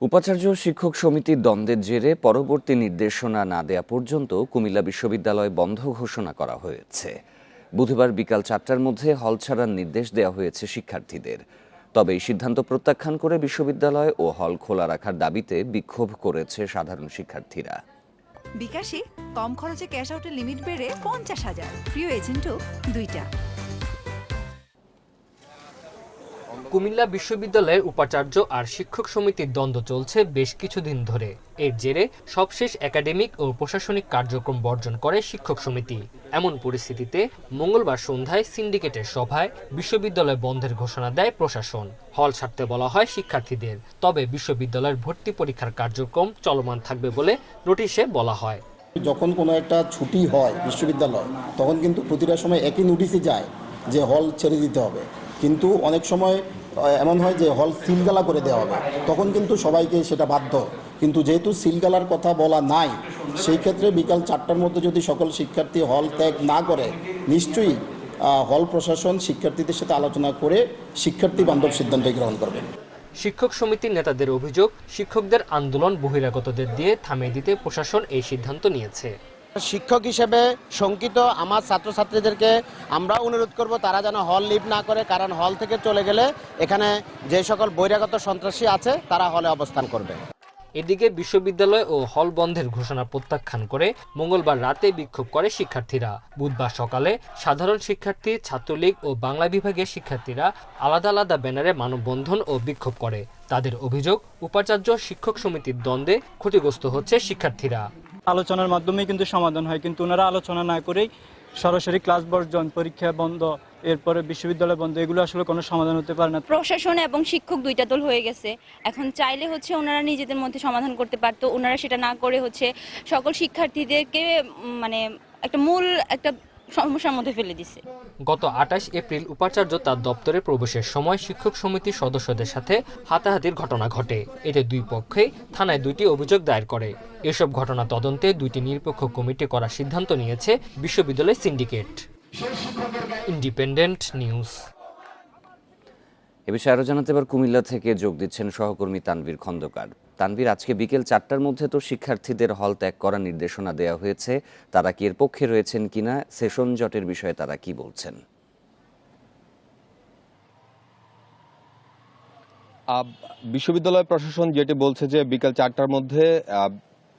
উপাচার্য শিক্ষক সমিতির দ্বন্দ্বের জেরে পরবর্তী নির্দেশনা না দেয়া পর্যন্ত কুমিল্লা বিশ্ববিদ্যালয় বন্ধ ঘোষণা করা হয়েছে। বুধবার বিকাল চারটার মধ্যে হল ছাড়ার নির্দেশ দেওয়া হয়েছে শিক্ষার্থীদের। তবে এই সিদ্ধান্ত প্রত্যাখ্যান করে বিশ্ববিদ্যালয় ও হল খোলা রাখার দাবিতে বিক্ষোভ করেছে সাধারণ শিক্ষার্থীরা। বিকাশে কম খরচে ক্যাশ আউটের লিমিট বেড়ে পঞ্চাশ হাজার। প্রিয় এজেন্টও দুইটা। কুমিল্লা বিশ্ববিদ্যালয়ের উপাচার্য আর শিক্ষক সমিতির দ্বন্দ্ব চলছে বেশ কিছুদিন ধরে। এর জেরে সবশেষ একাডেমিক ও প্রশাসনিক কার্যক্রম বর্জন করে শিক্ষক সমিতি। এমন পরিস্থিতিতে মঙ্গলবার সন্ধ্যায় সিন্ডিকেটের সভায় বিশ্ববিদ্যালয় বন্ধের ঘোষণা দেয় প্রশাসন। হল ছাড়তে বলা হয় শিক্ষার্থীদের। তবে বিশ্ববিদ্যালয়ের ভর্তি পরীক্ষার কার্যক্রম চলমান থাকবে বলে নোটিশে বলা হয়। যখন কোনো একটা ছুটি হয় বিশ্ববিদ্যালয়, তখন কিন্তু প্রতিটা সময় একই নোটিশে যায় যে হল ছেড়ে দিতে হবে। কিন্তু অনেক সময় এমন হয় যে হল সিলগালা করে দেওয়া হবে। তখন কিন্তু সবাইকে সেটা বাধ্য। কিন্তু যেহেতু সিলগালার কথা বলা নাই, সেই ক্ষেত্রে বিকাল চারটার মধ্যে যদি সকল শিক্ষার্থী হল ত্যাগ না করে, নিশ্চয়ই হল প্রশাসন শিক্ষার্থীদের সাথে আলোচনা করে শিক্ষার্থী বান্ধব সিদ্ধান্ত গ্রহণ করবে। শিক্ষক সমিতির নেতাদের অভিযোগ, শিক্ষকদের আন্দোলন বহিরাগতদের দিয়ে থামিয়ে দিতে প্রশাসন এই সিদ্ধান্ত নিয়েছে। শিক্ষক হিসেবে শঙ্কিত আমার ছাত্রছাত্রীদেরকে আমরা অনুরোধ করব, তারা যেন হল লিভ না করে, কারণ হল থেকে চলে গেলে এখানে যে সকল বহিরাগত সন্ত্রাসী আছে, তারা হলে অবস্থান করবে। এদিকে বিশ্ববিদ্যালয় ও হল বন্ধের ঘোষণা প্রত্যাখ্যান করে মঙ্গলবার রাতে বিক্ষোভ করে শিক্ষার্থীরা। বুধবার সকালে সাধারণ শিক্ষার্থী, ছাত্রলীগ ও বাংলা বিভাগের শিক্ষার্থীরা আলাদা আলাদা ব্যানারে মানববন্ধন ও বিক্ষোভ করে। তাদের অভিযোগ, উপাচার্য শিক্ষক সমিতির দ্বন্দ্বে ক্ষতিগ্রস্ত হচ্ছে শিক্ষার্থীরা। আলোচনার মাধ্যমেই কিন্তু সমাধান হয়। কিন্তু ওনারা আলোচনা না করেই সরাসরি ক্লাস বর্জন, পরীক্ষা বন্ধ, এরপরে বিশ্ববিদ্যালয় বন্ধ, এগুলো আসলে কোনো সমাধান হতে পারে না। প্রশাসন এবং শিক্ষক দুইটা দল হয়ে গেছে। এখন চাইলে হচ্ছে ওনারা নিজেদের মধ্যে সমাধান করতে পারতো। ওনারা সেটা না করে হচ্ছে সকল শিক্ষার্থীদেরকে মানে একটা মূল একটা সমস্যার মধ্যে ফেলে দিছে। গত আঠাশ এপ্রিল উপাচার্য তার দপ্তরে প্রবেশের সময় শিক্ষক সমিতির সদস্যদের সাথে হাতাহাতির ঘটনা ঘটে। এতে দুই পক্ষেই থানায় দুইটি অভিযোগ দায়ের করে। এসব ঘটনা তদন্তে দুইটি নিরপেক্ষ কমিটি করার সিদ্ধান্ত নিয়েছে বিশ্ববিদ্যালয় সিন্ডিকেট। Independent news. এ বিষয়ে আরও জানাতে এবার কুমিল্লা থেকে যোগ দিচ্ছেন সহকর্মী তানভীর খন্দকার। তানভীর, আজকে বিকেল চারটার মধ্যে তো শিক্ষার্থীদের হল ত্যাগ করার নির্দেশনা দেওয়া হয়েছে। তারা কি এর পক্ষে রয়েছেন কিনা, সেশন জটের বিষয়ে তারা কি বলছেন? বিশ্ববিদ্যালয় প্রশাসন যেটি বলছে যে বিকেল চারটার মধ্যে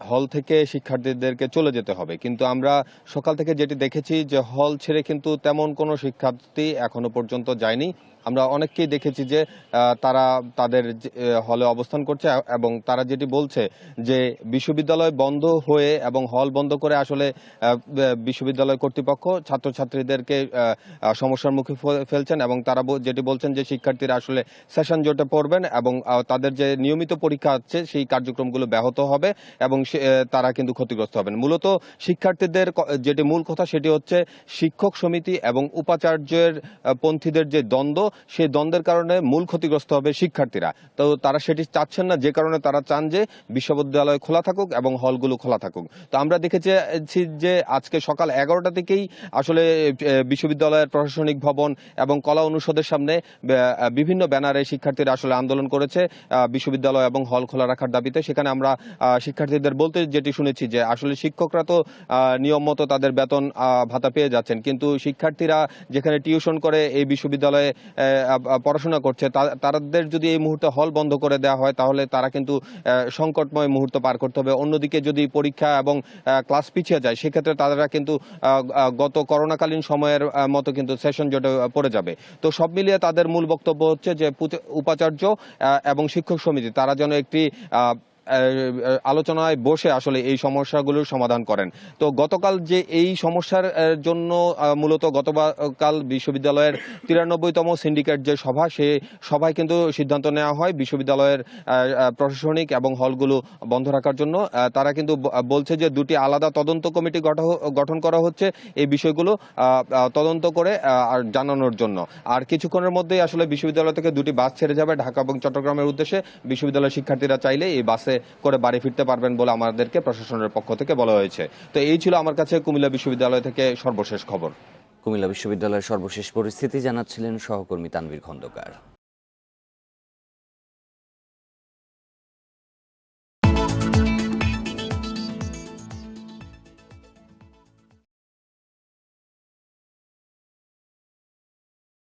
হল থেকে শিক্ষার্থীদেরকে চলে যেতে হবে। কিন্তু আমরা সকাল থেকে যেটি দেখেছি যে হল ছেড়ে কিন্তু তেমন কোনো শিক্ষার্থী এখনও পর্যন্ত যায়নি। আমরা অনেককেই দেখেছি যে তারা তাদের হলে অবস্থান করছে এবং তারা যেটি বলছে যে, বিশ্ববিদ্যালয় বন্ধ হয়ে এবং হল বন্ধ করে আসলে বিশ্ববিদ্যালয় কর্তৃপক্ষ ছাত্রছাত্রীদেরকে সমস্যার মুখে ফেলছেন এবং তারা যেটি বলছেন যে শিক্ষার্থীরা আসলে সেশন জোটে পড়বেন এবং তাদের যে নিয়মিত পরীক্ষা আছে সেই কার্যক্রমগুলো ব্যাহত হবে এবং তারা কিন্তু ক্ষতিগ্রস্ত হবেন। মূলত শিক্ষার্থীদের যেটি মূল কথা সেটি হচ্ছে শিক্ষক সমিতি এবং উপাচার্যের পন্থীদের যে দ্বন্দ্ব সেই দ্বন্দ্বের কারণে মূল ক্ষতিগ্রস্ত হবে শিক্ষার্থীরা। তো তারা সেটি চাচ্ছেন না, যে কারণে তারা চান যে বিশ্ববিদ্যালয় খোলা থাকুক এবং হলগুলো খোলা থাকুক। তো আমরা দেখেছি যে আজকে সকাল এগারোটা থেকেই আসলে বিশ্ববিদ্যালয়ের প্রশাসনিক ভবন এবং কলা অনুষদের সামনে বিভিন্ন ব্যানারে শিক্ষার্থীরা আসলে আন্দোলন করেছে বিশ্ববিদ্যালয় এবং হল খোলা রাখার দাবিতে। সেখানে আমরা শিক্ষার্থীদের বলতে যেটি শুনেছি যে আসলে শিক্ষকরা তো নিয়ম মতো তাদের বেতন ভাতা পেয়ে যাচ্ছেন। কিন্তু শিক্ষার্থীরা যেখানে টিউশন করে, এই বিশ্ববিদ্যালয়ে পড়াশোনা করছে তাদের যদি এই মুহূর্তে হল বন্ধ করে দেওয়া হয়, তাহলে তারা কিন্তু সংকটময় মুহূর্ত পার করতে হবে। অন্যদিকে যদি পরীক্ষা এবং ক্লাস পিছিয়ে যায়, সেক্ষেত্রে তারা কিন্তু গত করোনাকালীন সময়ের মতো কিন্তু সেশন জোটে পড়ে যাবে। তো সব মিলিয়ে তাদের মূল বক্তব্য হচ্ছে যে উপাচার্য এবং শিক্ষক সমিতি, তারা যেন একটি আলোচনায় বসে আসলে এই সমস্যাগুলোর সমাধান করেন। তো গতকাল যে এই সমস্যার জন্য মূলত গতকাল বিশ্ববিদ্যালয়ের তিরানব্বইতম সিন্ডিকেট যে সভা, সে সভায় কিন্তু সিদ্ধান্ত নেওয়া হয় বিশ্ববিদ্যালয়ের প্রশাসনিক এবং হলগুলো বন্ধ রাখার জন্য। তারা কিন্তু বলছে যে দুটি আলাদা তদন্ত কমিটি গঠ- গঠন করা হচ্ছে এই বিষয়গুলো তদন্ত করে আর জানানোর জন্য। আর কিছুক্ষণের মধ্যেই আসলে বিশ্ববিদ্যালয় থেকে দুটি বাস ছেড়ে যাবে ঢাকা এবং চট্টগ্রামের উদ্দেশ্যে। বিশ্ববিদ্যালয়ের শিক্ষার্থীরা চাইলে এই বাসে করে বাড়ি ফিরতে পারবেন বলে আমাদেরকে প্রশাসনের পক্ষ থেকে বলা হয়েছে। তো এই ছিল আমার কাছে কুমিল্লা বিশ্ববিদ্যালয় থেকে সর্বশেষ খবর। কুমিল্লা বিশ্ববিদ্যালয়ের সর্বশেষ পরিস্থিতি জানাচ্ছিলেন সহকর্মী তানভীর খন্দকার।